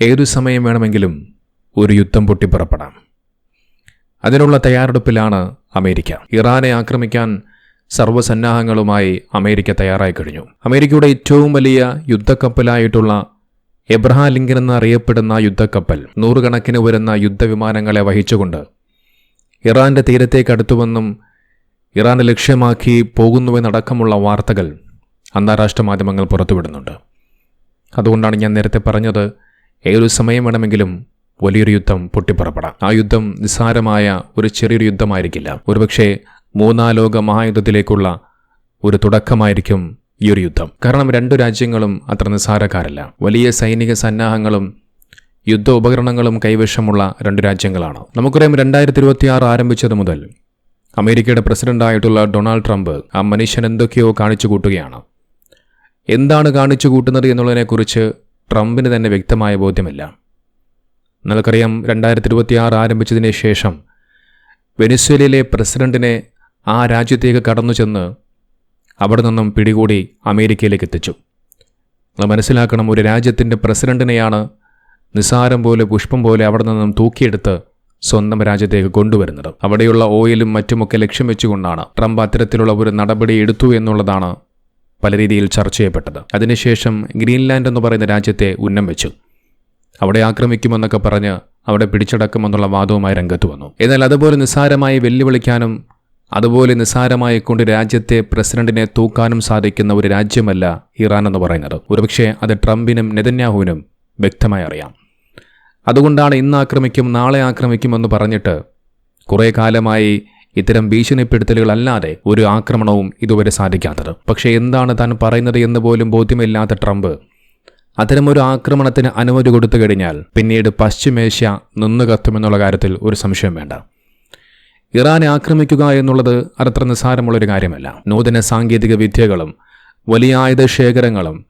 ഏതു സമയം വേണമെങ്കിലും ഒരു യുദ്ധം പൊട്ടിപ്പുറപ്പെടാം. അതിനുള്ള തയ്യാറെടുപ്പിലാണ് അമേരിക്ക. ഇറാനെ ആക്രമിക്കാൻ സർവസന്നാഹങ്ങളുമായി അമേരിക്ക തയ്യാറായി കഴിഞ്ഞു അമേരിക്കയുടെ ഏറ്റവും വലിയ യുദ്ധക്കപ്പലായിട്ടുള്ള എബ്രഹാം ലിങ്കൻ എന്നറിയപ്പെടുന്ന യുദ്ധക്കപ്പൽ നൂറുകണക്കിന് വരുന്ന യുദ്ധവിമാനങ്ങളെ വഹിച്ചുകൊണ്ട് ഇറാന്റെ തീരത്തേക്ക് അടുത്തുവെന്നും ഇറാൻ ലക്ഷ്യമാക്കി പോകുന്നുവെന്നടക്കമുള്ള വാർത്തകൾ അന്താരാഷ്ട്ര മാധ്യമങ്ങൾ പുറത്തുവിടുന്നുണ്ട്. അതുകൊണ്ടാണ് ഞാൻ നേരത്തെ പറഞ്ഞത് ഏതൊരു സമയം വേണമെങ്കിലും വലിയൊരു യുദ്ധം പൊട്ടിപ്പുറപ്പെടാം. ആ യുദ്ധം നിസ്സാരമായ ഒരു ചെറിയൊരു യുദ്ധമായിരിക്കില്ല. ഒരുപക്ഷെ മൂന്നാം ലോക മഹായുദ്ധത്തിലേക്കുള്ള ഒരു തുടക്കമായിരിക്കും ഈ ഒരു യുദ്ധം. കാരണം രണ്ടു രാജ്യങ്ങളും അത്ര നിസ്സാരക്കാരല്ല. വലിയ സൈനിക സന്നാഹങ്ങളും യുദ്ധ ഉപകരണങ്ങളും കൈവശമുള്ള രണ്ട് രാജ്യങ്ങളാണ്. നമുക്കറിയാം രണ്ടായിരത്തി ഇരുപത്തി ആറ് ആരംഭിച്ചത് മുതൽ അമേരിക്കയുടെ പ്രസിഡന്റായിട്ടുള്ള ഡൊണാൾഡ് ട്രംപ് ആ മനുഷ്യൻ എന്തൊക്കെയോ കാണിച്ചു കൂട്ടുകയാണ് എന്താണ് കാണിച്ചു കൂട്ടുന്നത് എന്നുള്ളതിനെക്കുറിച്ച് ട്രംപിന് തന്നെ വ്യക്തമായ ബോധ്യമില്ല. നിങ്ങൾക്കറിയാം രണ്ടായിരത്തി ഇരുപത്തി ആറ് ആരംഭിച്ചതിന് ശേഷം വെനിസ്വേലയിലെ പ്രസിഡന്റിനെ ആ രാജ്യത്തേക്ക് കടന്നു ചെന്ന് അവിടെ നിന്നും പിടികൂടി അമേരിക്കയിലേക്ക് എത്തിച്ചു. നമ്മൾ മനസ്സിലാക്കണം ഒരു രാജ്യത്തിന്റെ പ്രസിഡന്റിനെയാണ് നിസാരം പോലെ പുഷ്പം പോലെ അവിടെ നിന്നും തൂക്കിയെടുത്ത് സ്വന്തം രാജ്യത്തേക്ക് കൊണ്ടുവരുന്നത്. അവിടെയുള്ള ഓയിലും മറ്റുമൊക്കെ ലക്ഷ്യം വെച്ചുകൊണ്ടാണ് ട്രംപ് അത്തരത്തിലുള്ള ഒരു നടപടി എടുത്തു എന്നുള്ളതാണ് പല രീതിയിൽ ചർച്ച ചെയ്യപ്പെട്ടത്. അതിനുശേഷം ഗ്രീൻലാൻഡ് എന്ന് പറയുന്ന രാജ്യത്തെ ഉന്നം വെച്ചു. അവിടെ ആക്രമിക്കുമെന്നൊക്കെ പറഞ്ഞ് അവിടെ പിടിച്ചടക്കുമെന്നുള്ള വാദവുമായി രംഗത്ത് വന്നു. എന്നാൽ അതുപോലെ നിസ്സാരമായി വെല്ലുവിളിക്കാനും അതുപോലെ നിസ്സാരമായി കൊണ്ട് രാജ്യത്തെ പ്രസിഡന്റിനെ തൂക്കാനും സാധിക്കുന്ന ഒരു രാജ്യമല്ല ഇറാൻ എന്ന് പറയുന്നത്. ഒരുപക്ഷെ അത് ട്രംപിനും നെതന്യാഹുവിനും വ്യക്തമായി അറിയാം. അതുകൊണ്ടാണ് ഇന്ന് ആക്രമിക്കും നാളെ ആക്രമിക്കുമെന്ന് പറഞ്ഞിട്ട് കുറേ കാലമായി ഇത്തരം ഭീഷണിപ്പെടുത്തലുകളല്ലാതെ ഒരു ആക്രമണവും ഇതുവരെ സാധിക്കാത്തത്. പക്ഷേ എന്താണ് താൻ പറയുന്നത് എന്ന് പോലും ബോധ്യമില്ലാത്ത ട്രംപ്? അത്തരമൊരു ആക്രമണത്തിന് അനുമതി കൊടുത്തു കഴിഞ്ഞാൽ പിന്നീട് പശ്ചിമേഷ്യ നിന്നു കത്തുമെന്നുള്ള കാര്യത്തിൽ ഒരു സംശയം വേണ്ട. ഇറാനെ ആക്രമിക്കുക എന്നുള്ളത് അത്ര നിസ്സാരമുള്ളൊരു കാര്യമല്ല. നൂതന സാങ്കേതിക വിദ്യകളും വലിയ ആയുധ ശേഖരങ്ങളും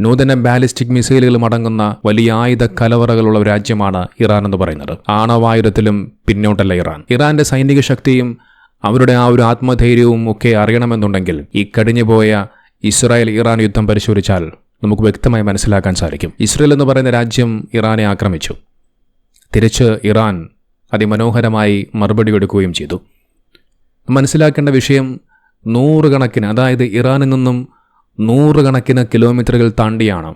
നൂതന ബാലിസ്റ്റിക് മിസൈലുകളും അടങ്ങുന്ന വലിയ ആയുധ കലവറകളുള്ള രാജ്യമാണ് ഇറാൻ എന്ന് പറയുന്നത്. ആണവായുധത്തിലും പിന്നോട്ടല്ല ഇറാൻ. ഇറാന്റെ സൈനിക ശക്തിയും അവരുടെ ആ ഒരു ആത്മധൈര്യവും ഒക്കെ അറിയണമെന്നുണ്ടെങ്കിൽ ഈ കഴിഞ്ഞുപോയ ഇസ്രായേൽ ഇറാൻ യുദ്ധം പരിശോധിച്ചാൽ നമുക്ക് വ്യക്തമായി മനസ്സിലാക്കാൻ സാധിക്കും. ഇസ്രയേൽ എന്ന് പറയുന്ന രാജ്യം ഇറാനെ ആക്രമിച്ചു. തിരിച്ച് ഇറാൻ അതിമനോഹരമായി മറുപടി കൊടുക്കുകയും ചെയ്തു. മനസ്സിലാക്കേണ്ട വിഷയം നൂറുകണക്കിന് അതായത് ഇറാനിൽ നിന്നും നൂറുകണക്കിന് കിലോമീറ്ററുകൾ താണ്ടിയാണ്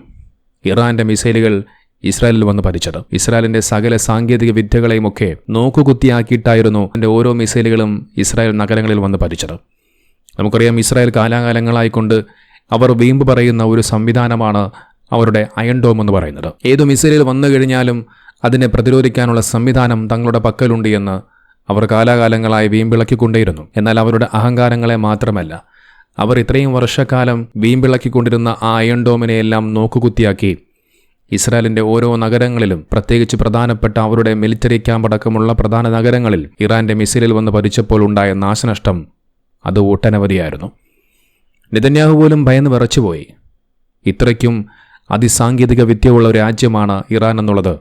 ഇറാന്റെ മിസൈലുകൾ ഇസ്രായേലിൽ വന്ന് പതിച്ചത്. ഇസ്രായേലിന്റെ സകല സാങ്കേതിക വിദ്യകളെയും ഒക്കെ നോക്കുകുത്തിയാക്കിയിട്ടായിരുന്നു അതിന്റെ ഓരോ മിസൈലുകളും ഇസ്രായേൽ നഗരങ്ങളിൽ വന്ന് പതിച്ചത്. നമുക്കറിയാം ഇസ്രായേൽ കാലാകാലങ്ങളായിക്കൊണ്ട് അവർ വീമ്പ് പറയുന്ന ഒരു സംവിധാനമാണ് അവരുടെ അയൺ ഡോം എന്ന് പറയുന്നത്. ഏതു മിസൈലിൽ വന്നു കഴിഞ്ഞാലും അതിനെ പ്രതിരോധിക്കാനുള്ള സംവിധാനം തങ്ങളുടെ പക്കലുണ്ട് എന്ന് അവർ കാലാകാലങ്ങളായി വീമ്പിളക്കിക്കൊണ്ടേയിരുന്നു. എന്നാൽ അവരുടെ അഹങ്കാരങ്ങളെ മാത്രമല്ല അവർ ഇത്രയും വർഷക്കാലം വീമ്പിളക്കിക്കൊണ്ടിരുന്ന ആ അയൺ ഡോമിനെയെല്ലാം നോക്കുകുത്തിയാക്കി. ഇസ്രായേലിന്റെ ഓരോ നഗരങ്ങളിലും പ്രത്യേകിച്ച് പ്രധാനപ്പെട്ട അവരുടെ മിലിറ്ററി ക്യാമ്പടക്കമുള്ള പ്രധാന നഗരങ്ങളിൽ ഇറാന്റെ മിസൈലിൽ വന്ന് പതിച്ചപ്പോൾ ഉണ്ടായ നാശനഷ്ടം അത് ഒട്ടനവധിയായിരുന്നു. നിതന്യാഹു പോലും ഭയന്ന് വിറച്ചുപോയി. ഇത്രയ്ക്കും അതിസാങ്കേതിക വിദ്യയുള്ള ഒരു രാജ്യമാണ് ഇറാൻ എന്നുള്ളത്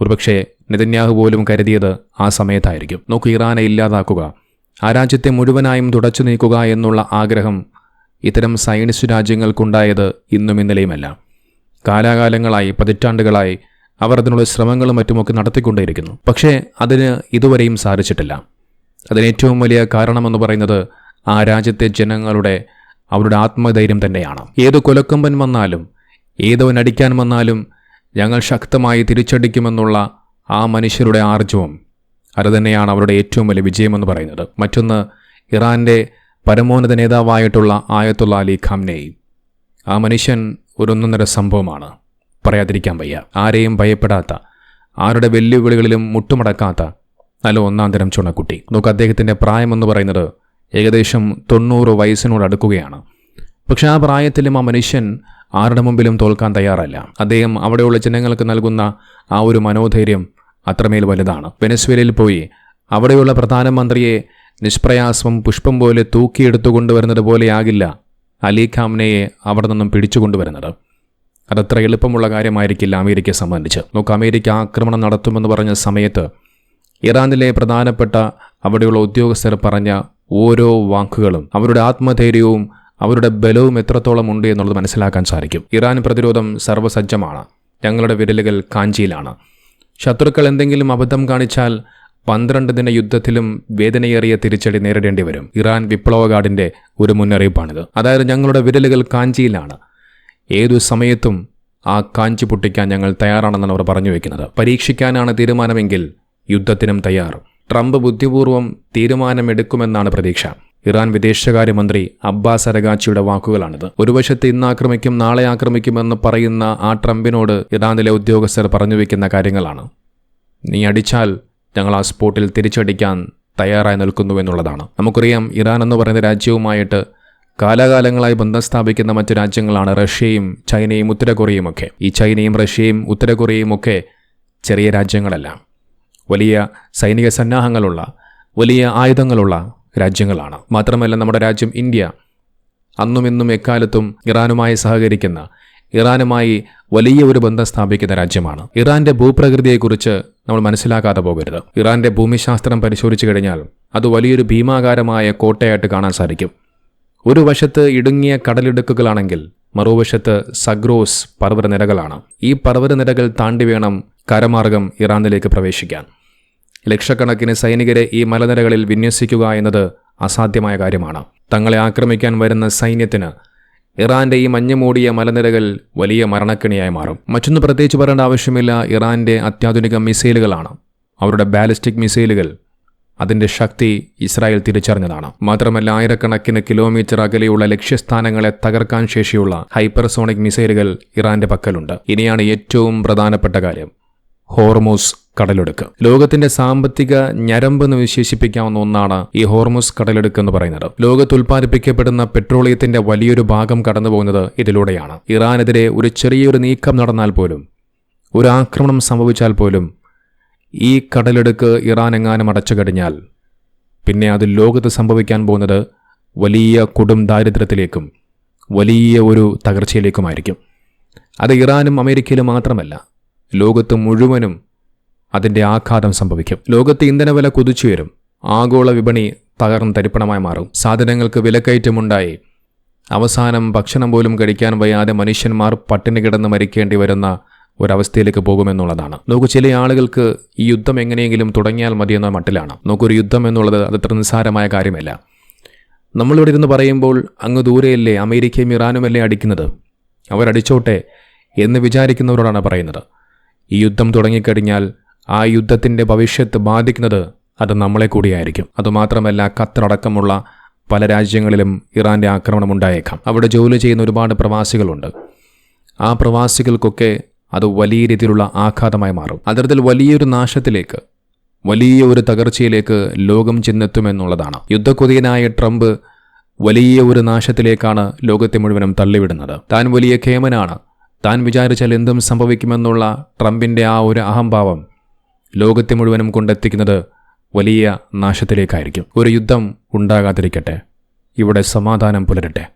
ഒരുപക്ഷെ നിതന്യാഹു പോലും കരുതിയത് ആ സമയത്തായിരിക്കും. നോക്കൂ ഇറാനെ ഇല്ലാതാക്കുക. ആ രാജ്യത്തെ മുഴുവനായും തുടച്ചു നീക്കുക എന്നുള്ള ആഗ്രഹം ഇത്തരം സയനിസ്റ്റ് രാജ്യങ്ങൾക്കുണ്ടായത് ഇന്നും ഇന്നലെയുമല്ല. കാലാകാലങ്ങളായി പതിറ്റാണ്ടുകളായി അവർ അതിനുള്ള ശ്രമങ്ങളും മറ്റുമൊക്കെ നടത്തിക്കൊണ്ടേയിരിക്കുന്നു. പക്ഷേ അതിന് ഇതുവരെയും സാധിച്ചിട്ടില്ല. അതിന് ഏറ്റവും വലിയ കാരണമെന്ന് പറയുന്നത് ആ രാജ്യത്തെ ജനങ്ങളുടെ അവരുടെ ആത്മധൈര്യം തന്നെയാണ്. ഏത് കൊലക്കമ്പൻ വന്നാലും ഏതവൻ അടിക്കാൻ വന്നാലും ഞങ്ങൾ ശക്തമായി തിരിച്ചടിക്കുമെന്നുള്ള ആ മനുഷ്യരുടെ ആർജവം അത് തന്നെയാണ് അവരുടെ ഏറ്റവും വലിയ വിജയമെന്ന് പറയുന്നത്. മറ്റൊന്ന് ഇറാന്റെ പരമോന്നത നേതാവായിട്ടുള്ള ആയത്തുള്ള അലി ഖാംനെയ് ആ മനുഷ്യൻ ഒരൊന്നൊന്നര സംഭവമാണ്. പറയാതിരിക്കാൻ വയ്യ. ആരെയും ഭയപ്പെടാത്ത ആരുടെ വെല്ലുവിളികളിലും മുട്ടുമടക്കാത്ത നല്ല ഒന്നാം തരം ചുണക്കുട്ടി. നോക്ക് അദ്ദേഹത്തിന്റെ പ്രായമെന്ന് പറയുന്നത് ഏകദേശം തൊണ്ണൂറ് വയസ്സിനോട് അടുക്കുകയാണ്. പക്ഷെ ആ പ്രായത്തിലും ആ മനുഷ്യൻ ആരുടെ മുമ്പിലും തോൽക്കാൻ തയ്യാറല്ല. അദ്ദേഹം അവിടെയുള്ള ജനങ്ങൾക്ക് നൽകുന്ന ആ ഒരു മനോധൈര്യം അത്രമേൽ വലുതാണ്. വെനസ്വേലയിൽ പോയി അവിടെയുള്ള പ്രധാനമന്ത്രിയെ നിഷ്പ്രയാസം പുഷ്പം പോലെ തൂക്കിയെടുത്തുകൊണ്ടുവരുന്നത് പോലെയാകില്ല അലി ഖാംനെയെ അവിടെ നിന്നും പിടിച്ചുകൊണ്ടുവരുന്നത്. അതത്ര എളുപ്പമുള്ള കാര്യമായിരിക്കില്ല അമേരിക്കയെ സംബന്ധിച്ച്. നോക്ക് അമേരിക്ക ആക്രമണം നടത്തുമെന്ന് പറഞ്ഞ സമയത്ത് ഇറാനിലെ പ്രധാനപ്പെട്ട അവിടെയുള്ള ഉദ്യോഗസ്ഥർ പറഞ്ഞ ഓരോ വാക്കുകളും അവരുടെ ആത്മധൈര്യവും അവരുടെ ബലവും എത്രത്തോളം ഉണ്ട് എന്നുള്ളത് മനസ്സിലാക്കാൻ സാധിക്കും. ഇറാൻ പ്രതിരോധം സർവസജ്ജമാണ്. ഞങ്ങളുടെ വിരലുകൾ കാഞ്ചിയിലാണ്. ശത്രുക്കൾ എന്തെങ്കിലും അബദ്ധം കാണിച്ചാൽ പന്ത്രണ്ട് ദിന യുദ്ധത്തിലും വേദനയേറിയ തിരിച്ചടി നേരിടേണ്ടി വരും. ഇറാൻ വിപ്ലവകാടിന്റെ ഒരു മുന്നറിയിപ്പാണിത്. അതായത് ഞങ്ങളുടെ വിരലുകൾ കാഞ്ചിയിലാണ്. ഏതു സമയത്തും ആ കാഞ്ചി പൊട്ടിക്കാൻ ഞങ്ങൾ തയ്യാറാണെന്നാണ് അവർ പറഞ്ഞു വെക്കുന്നത്. പരീക്ഷിക്കാനാണ് തീരുമാനമെങ്കിൽ യുദ്ധത്തിനും തയ്യാർ ട്രംപ് ബുദ്ധിപൂർവം തീരുമാനമെടുക്കുമെന്നാണ് പ്രതീക്ഷ. ഇറാൻ വിദേശകാര്യമന്ത്രി അബ്ബാസ് അരഗാച്ചിയുടെ വാക്കുകളാണിത്. ഒരു വശത്ത് ഇന്ന് ആക്രമിക്കും നാളെ ആക്രമിക്കുമെന്ന് പറയുന്ന ആ ട്രംപിനോട് ഇറാനിലെ ഉദ്യോഗസ്ഥർ പറഞ്ഞു വയ്ക്കുന്ന കാര്യങ്ങളാണ്. നീ അടിച്ചാൽ ഞങ്ങൾ ആ സ്പോട്ടിൽ തിരിച്ചടിക്കാൻ തയ്യാറായി നിൽക്കുന്നു എന്നുള്ളതാണ്. നമുക്കറിയാം ഇറാൻ എന്ന് പറയുന്ന രാജ്യവുമായിട്ട് കാലാകാലങ്ങളായി ബന്ധം സ്ഥാപിക്കുന്ന മറ്റു രാജ്യങ്ങളാണ് റഷ്യയും ചൈനയും ഉത്തര കൊറിയയും ഒക്കെ. ഈ ചൈനയും റഷ്യയും ഉത്തര കൊറിയയും ഒക്കെ ചെറിയ രാജ്യങ്ങളല്ല. വലിയ സൈനിക സന്നാഹങ്ങളുള്ള വലിയ ആയുധങ്ങളുള്ള രാജ്യങ്ങളാണ്. മാത്രമല്ല നമ്മുടെ രാജ്യം ഇന്ത്യ. അന്നും ഇന്നും എക്കാലത്തും ഇറാനുമായി സഹകരിക്കുന്ന ഇറാനുമായി വലിയ ഒരു ബന്ധം സ്ഥാപിക്കുന്ന രാജ്യമാണ്. ഇറാന്റെ ഭൂപ്രകൃതിയെക്കുറിച്ച് നമ്മൾ മനസ്സിലാക്കാതെ പോകരുത്. ഇറാന്റെ ഭൂമിശാസ്ത്രം പരിശോധിച്ചു കഴിഞ്ഞാൽ അത് വലിയൊരു ഭീമാകാരമായ കോട്ടയായിട്ട് കാണാൻ സാധിക്കും. ഒരു വശത്ത് ഇടുങ്ങിയ കടലിടുക്കുകളാണെങ്കിൽ മറുവശത്ത് സഗ്രോസ് പർവതനിരകളാണ്. ഈ പർവതനിരകൾ താണ്ടി വേണം കരമാർഗം ഇറാനിലേക്ക് പ്രവേശിക്കാൻ. ലക്ഷക്കണക്കിന് സൈനികരെ ഈ മലനിരകളിൽ വിന്യസിക്കുക എന്നത് അസാധ്യമായ കാര്യമാണ്. തങ്ങളെ ആക്രമിക്കാൻ വരുന്ന സൈന്യത്തിന് ഇറാന്റെ ഈ മഞ്ഞുമൂടിയ മലനിരകൾ വലിയ മരണക്കിണിയായി മാറും. മറ്റൊന്ന് പ്രത്യേകിച്ച് പറയേണ്ട ആവശ്യമില്ല ഇറാന്റെ അത്യാധുനിക മിസൈലുകളാണ്. അവരുടെ ബാലിസ്റ്റിക് മിസൈലുകൾ അതിന്റെ ശക്തി ഇസ്രായേൽ തിരിച്ചറിഞ്ഞതാണ്. മാത്രമല്ല ആയിരക്കണക്കിന് കിലോമീറ്റർ അകലെയുള്ള ലക്ഷ്യസ്ഥാനങ്ങളെ തകർക്കാൻ ശേഷിയുള്ള ഹൈപ്പർസോണിക് മിസൈലുകൾ ഇറാന്റെ പക്കലുണ്ട്. ഇനിയാണ് ഏറ്റവും പ്രധാനപ്പെട്ട കാര്യം. ഹോർമോസ് കടലെടുക്ക്. ലോകത്തിന്റെ സാമ്പത്തിക ഞരമ്പ് എന്ന് വിശേഷിപ്പിക്കാവുന്ന ഒന്നാണ് ഈ ഹോർമോസ് കടലെടുക്ക് എന്ന് പറയുന്നത്. ലോകത്ത് ഉൽപ്പാദിപ്പിക്കപ്പെടുന്ന പെട്രോളിയത്തിന്റെ വലിയൊരു ഭാഗം കടന്നുപോകുന്നത് ഇതിലൂടെയാണ്. ഇറാനെതിരെ ഒരു ചെറിയൊരു നീക്കം നടന്നാൽ പോലും ഒരു ആക്രമണം സംഭവിച്ചാൽ പോലും ഈ കടലെടുക്ക് ഇറാൻ എങ്ങാനും അടച്ചു കഴിഞ്ഞാൽ പിന്നെ അത് ലോകത്ത് സംഭവിക്കാൻ പോകുന്നത് വലിയ കൊടും ദാരിദ്ര്യത്തിലേക്കും വലിയ ഒരു തകർച്ചയിലേക്കുമായിരിക്കും. അത് ഇറാനും അമേരിക്കയിലും മാത്രമല്ല ലോകത്ത് മുഴുവനും അതിന്റെ ആഘാതം സംഭവിക്കും. ലോകത്ത് ഇന്ധനവില കുതിച്ചുയരും ആഗോള വിപണി തകർന്ന് തരിപ്പണമായി മാറും. സാധനങ്ങൾക്ക് വിലക്കയറ്റമുണ്ടായി. അവസാനം ഭക്ഷണം പോലും കഴിക്കാൻ വയ്യാതെ മനുഷ്യന്മാർ പട്ടിണി കിടന്ന് മരിക്കേണ്ടി വരുന്ന ഒരവസ്ഥയിലേക്ക് പോകുമെന്നുള്ളതാണ്. നോക്കൂ ചില ആളുകൾക്ക് ഈ യുദ്ധം എങ്ങനെയെങ്കിലും തുടങ്ങിയാൽ മതിയെന്ന മട്ടിലാണ്. നോക്കൊരു യുദ്ധം എന്നുള്ളത് അത് അത്ര നിസ്സാരമായ കാര്യമല്ല. നമ്മളിവിടെ ഇരുന്ന് പറയുമ്പോൾ അങ്ങ് ദൂരെയല്ലേ അമേരിക്കയും ഇറാനുമല്ലേ അടിക്കുന്നത്? അവരടിച്ചോട്ടെ എന്ന് വിചാരിക്കുന്നവരോടാണ് പറയുന്നത്. ഈ യുദ്ധം തുടങ്ങിക്കഴിഞ്ഞാൽ ആ യുദ്ധത്തിന്റെ ഭവിഷ്യത്ത് ബാധിക്കുന്നത് അത് നമ്മളെ കൂടിയായിരിക്കും. അതുമാത്രമല്ല ഖത്തറടക്കമുള്ള പല രാജ്യങ്ങളിലും ഇറാന്റെ ആക്രമണം ഉണ്ടായേക്കാം. അവിടെ ജോലി ചെയ്യുന്ന ഒരുപാട് പ്രവാസികളുണ്ട്. ആ പ്രവാസികൾക്കൊക്കെ അത് വലിയ രീതിയിലുള്ള ആഘാതമായി മാറും. അത്തരത്തിൽ വലിയൊരു നാശത്തിലേക്ക് വലിയ ഒരു തകർച്ചയിലേക്ക് ലോകം ചെന്നെത്തുമെന്നുള്ളതാണ്. യുദ്ധക്കൊതിയനായ ട്രംപ് വലിയ ഒരു നാശത്തിലേക്കാണ് ലോകത്തെ മുഴുവനും തള്ളിവിടുന്നത്. താൻ വലിയ കേമനാണ് താൻ വിചാരിച്ചാൽ എന്തും സംഭവിക്കുമെന്നുള്ള ട്രംപിന്റെ ആ ഒരു അഹംഭാവം ലോകത്തെ മുഴുവനും കൊണ്ടെത്തിക്കുന്നത് വലിയ നാശത്തിലേക്കായിരിക്കും. ഒരു യുദ്ധം ഉണ്ടാകാതിരിക്കട്ടെ. ഇവിടെ സമാധാനം പുലരട്ടെ.